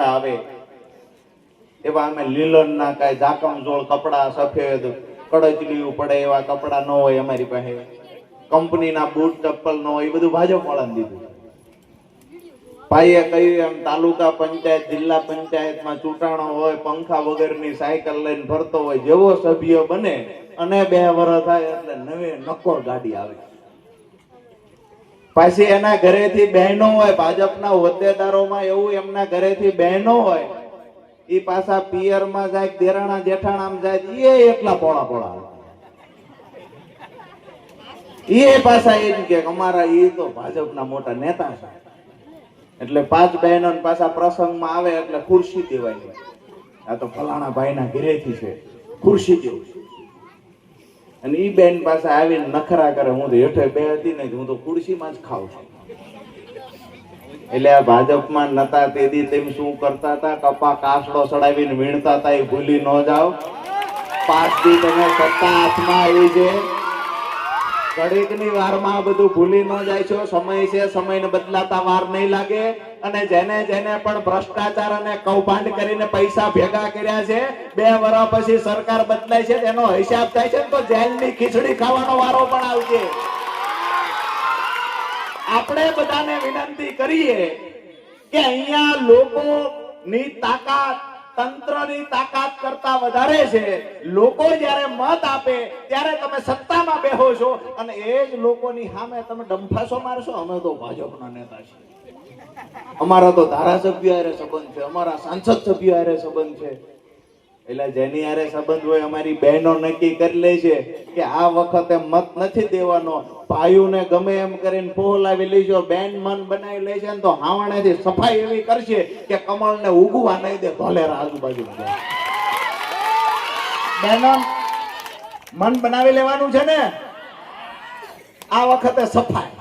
આવે. એવા અમે લીલન ના કાંઈ ઝાકમ જોળ કપડા સફેદ કડચલીયું પડે એવા કપડા ન હોય અમારી પાસે. કંપનીના બૂટ, ચપ્પલ ન હોય, એ બધું ભાજપ વાળાને દીધું. ભાઈએ કહ્યું એમ, તાલુકા પંચાયત, જિલ્લા પંચાયતમાં ચૂંટાણો હોય, પંખા વગરની સાયકલ લઈને ફરતો હોય, જેવો સભ્ય બને, અને બે વર્ષ થાય એટલે નવે નક્કોર ગાડી આવે. પાછી એના ઘરેથી બહેનો હોય, ભાજપના હોદ્દેદારોમાં એવું એમના ઘરેથી બહેનો હોય એ પાછા પિયરમાં જાય, દેરાણા જેઠાણામ જાય એ એટલા પોળા પોળા એ પાછા એમ કે અમારા એ તો ભાજપના મોટા નેતા છે. એટલે પાંચ બહેનો પાછા પ્રસંગમાં આવે એટલે ખુરશી દેવાય. આ તો ફલાણા ભાઈના ઘરેથી છે. ખુરશી દેવું અને એ બેન પાસે આવીને નખરા કરે. હું તો હેઠે બે હતી ને, હું તો ખુરશીમાં જ ખાઉં છું. એટલે આ ભાજપમાં નતા તેદી તેમ શું કરતા હતા? કપા કાસડો ચડાવીને વીણતા હતા, એ ભૂલી ન જાઓ. પાંચ દી તમે સત્તા હાથમાં આવી છે. ઘડીકની વારમાં બધું ભૂલી ન જાય છો. સમય છે, સમયને બદલાતા વાર નહીં લાગે. અને જેને જેને પણ ભ્રષ્ટાચાર અને કૌભાંડ કરીને પૈસા ભેગા કર્યા છે, બે વર્ષ પછી સરકાર બદલાય છે, તેનો હિસાબ થાય છે ને તો જેલની ખીચડી ખાવાનો વારો પણ આવશે. આપણે બધાને વિનંતી કરીએ કે અહીંયા લોકોની તાકાત, તંત્રની તાકાત કરતા વધારે છે. લોકો જ્યારે મત આપે, ત્યારે તમે સત્તામાં બેહો છો અને એ જ લોકોની સામે તમે ડંફાસો મારશો, અમે તો ભાજપના નેતા છીએ. અમારા તો ધારાસભ્ય આરે સંબંધ છે, અમારા સાંસદ સભ્ય આરે સંબંધ છે. એટલે જેની આરે સંબંધ હોય અમારી બહેનો નક્કી કરી લે છે કે આ વખતે મત નથી દેવાનો. ભાઈઓને ગમે એમ કરીને પોહલાવી લેજો, બેન મન બનાવી લે છે તો હાવણેથી સફાઈ એવી કરશે કે કમળને ઉગવા નહીં દે ધોલેરા આજુબાજુ બહેનો, મન બનાવી લેવાનું છે ને? આ વખતે સફાઈ.